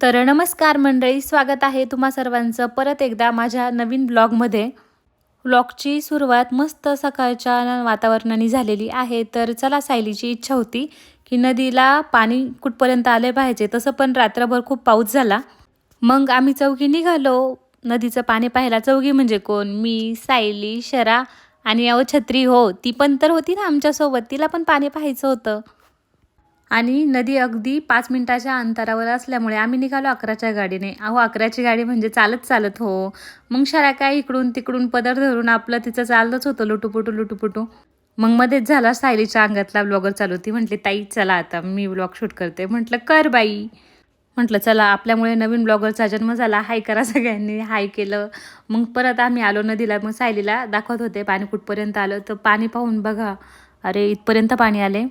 तर नमस्कार मंडळी स्वागत आहे तुम्हा सर्वांचं परत एकदा माझ्या नवीन ब्लॉगमध्ये. ब्लॉगची सुरुवात मस्त सकाळच्या वातावरणाने झालेली आहे. तर चला सायलीची इच्छा होती की नदीला पाणी कुठपर्यंत आले पाहिजे तसं पण रात्रभर खूप पाऊस झाला. मग आम्ही चौघी निघालो. नदीचं पाणी पाहायला चौघी म्हणजे कोण? मी सायली शरा आणि अहो छत्री हो ती पण तर होती ना आमच्यासोबत. तिला पण पाणी पाहायचं होतं. आणि नदी अगदी पाच मिनिटाच्या अंतरावर असल्यामुळे आम्ही निघालो अकराच्या गाडीने. अहो अकराची गाडी म्हणजे चालत चालत हो. मग शाळा काय इकडून तिकडून पदर धरून आपलं तिचं चालतच होतं लुटूपुटू लुटूपुटू. मग मध्येच झाला सायलीच्या अंगातला ब्लॉगर चालू. ती म्हटली ताई चला आता मी ब्लॉग शूट करते. म्हटलं कर बाई. म्हटलं चला आपल्यामुळे नवीन ब्लॉगरचा जन्म झाला. हाय करा सगळ्यांनी. हाय केलं. मग परत आम्ही आलो नदीला. मग सायलीला दाखवत होते पाणी कुठपर्यंत आलं? तर पाणी पाहून बघा. अरे इथपर्यंत पाणी आले?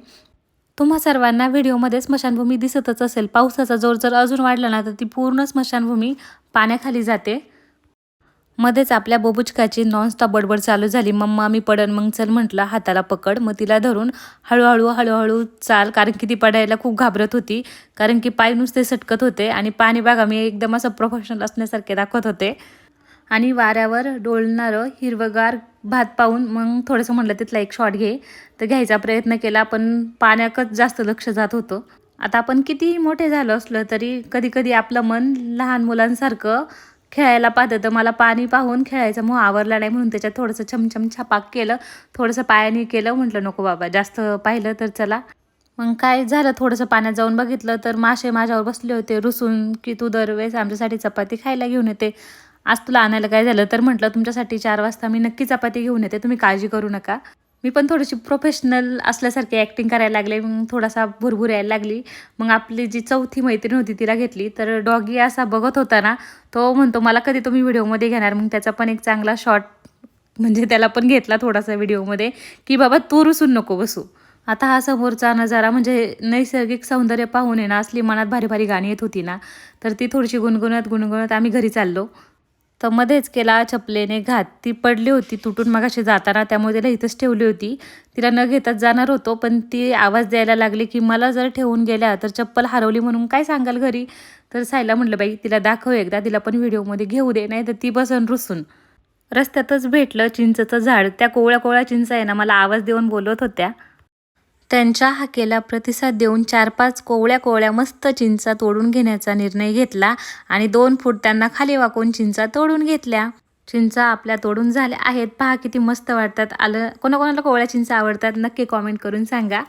तुम्हा सर्वांना व्हिडिओमध्ये स्मशानभूमी दिसतच असेल. पावसाचा जोर जर अजून वाढला ना तर ती पूर्ण स्मशानभूमी पाण्याखाली जाते. मध्येच आपल्या बोबुचकाची नॉनस्टॉप बडबड चालू झाली. मम्मा मी पडन मग चल म्हटलं. हाताला पकड. मग तिला धरून हळूहळू हळूहळू चाल. कारण की ती पडायला खूप घाबरत होती. कारण की पाय नुसते सटकत होते आणि पाणी बघा मी एकदम असं प्रोफेशनल असण्यासारखे दाखवत होते. आणि वाऱ्यावर डोलणारं हिरवगार भात पाहून मग थोडंसं म्हटलं तिथला एक शॉट घे. तर घ्यायचा प्रयत्न केला पण पाण्याकच जास्त लक्ष जात होतं. आता आपण किती मोठे झालो असलं तरी कधी कधी आपलं मन लहान मुलांसारखं खेळायला पाहतं. तर मला पाणी पाहून खेळायचं मोह आवरला नाही म्हणून त्याच्यात थोडंसं छमछम छपाक केलं थोडंसं पायाने केलं. म्हटलं नको बाबा जास्त पाहिलं तर चला. मग काय झालं थोडंसं पाण्यात जाऊन बघितलं तर मासे माझ्यावर बसले होते. रुसून की तू दरवेळेस आमच्यासाठी चपाती खायला घेऊन येते. आज तुला आणायला काय झालं? तर म्हटलं तुमच्यासाठी चार वाजता मी नक्की चपाती घेऊन येते. तुम्ही काळजी करू नका. मी पण थोडीशी प्रोफेशनल असल्यासारखी ॲक्टिंग करायला लागले. मग थोडासा भुरभुर यायला लागली. मग आपली जी चौथी मैत्रीण होती तिला घेतली. तर डॉगी असा बघत होता ना तो म्हणतो मला कधी तुम्ही व्हिडिओमध्ये घेणार? मग त्याचा पण एक चांगला शॉट म्हणजे त्याला पण घेतला थोडासा व्हिडिओमध्ये की बाबा तू रुसून नको बसू. आता हा समोरचा नजारा म्हणजे नैसर्गिक सौंदर्य पाहून आहे ना असली मनात भारी भारी गाणी येत होती ना तर ती थोडीशी गुणगुणत गुणगुणत आम्ही घरी चाललो. तर मध्येच केला चपलेने घात. ती पडली होती तुटून मगाशी जाताना त्यामुळे तिला इथंच ठेवली होती. तिला न घेताच जाणार होतो पण ती आवाज द्यायला लागली की मला जर ठेवून गेल्या तर चप्पल हरवली म्हणून काय सांगाल घरी? तर सायला म्हटलं बाई तिला दाखव एकदा तिला पण व्हिडिओमध्ये घेऊ दे नाही तर ती बसून रुसून. रस्त्यातच भेटलं चिंचचं झाड. त्या कोवळ्या कोवळ्या चिंच आहे ना मला आवाज देऊन बोलत होत्या. त्यांच्या हाकेला प्रतिसाद देऊन चार पाच कोवळ्या कोवळ्या मस्त चिंचा तोडून घेण्याचा निर्णय घेतला आणि दोन फूट त्यांना खाली वाकून चिंचा तोडून घेतल्या. चिंचा आपल्या तोडून झाल्या आहेत. पहा किती मस्त वाटतात आलं कोणाकोणाला कोवळ्या चिंचा आवडतात? नक्की कॉमेंट करून सांगा.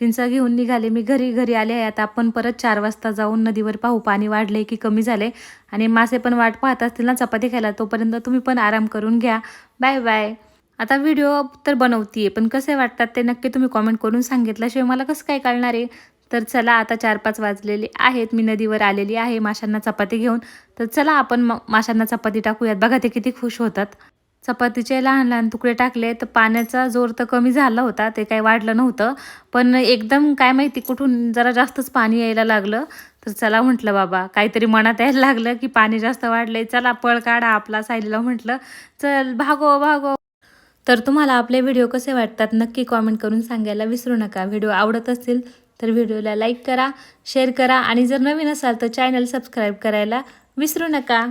चिंचा घेऊन निघाले. मी घरी घरी आले आहे. आता आपण परत चार वाजता जाऊन नदीवर पाहू. पाणी वाढले की कमी झाले. आणि मासे पण वाट पाहत असतील ना चपाती खायला तोपर्यंत तुम्ही पण आराम करून घ्या. बाय बाय आता व्हिडिओ तर बनवतीये पण कसे वाटतात ते नक्की तुम्ही कॉमेंट करून सांगितल्याशिवाय मला कसं काय कळणार आहे? तर चला आता चार पाच वाजलेले आहेत मी नदीवर आलेली आहे माशांना चपाती घेऊन. तर चला आपण म माशांना चपाती टाकूयात. बघा ते किती खुश होतात. चपातीचे लहान लहान तुकडे टाकले तर पाण्याचा जोर तर कमी झाला होता ते काही वाढलं नव्हतं. पण एकदम काय माहिती कुठून जरा जास्तच पाणी यायला लागलं. तर चला म्हटलं बाबा काहीतरी मनात यायला लागलं की पाणी जास्त वाढले चला पळ काढा आपला सायलीला म्हटलं. चल भागो भागो. तर तुम्हाला आपले व्हिडिओ कसे वाटतात नक्की कॉमेंट करून सांगायला विसरू नका. व्हिडिओ आवडत असतील तर व्हिडिओला लाईक करा शेअर करा आणि जर नवीन असाल तर चॅनल सबस्क्राईब करायला विसरू नका.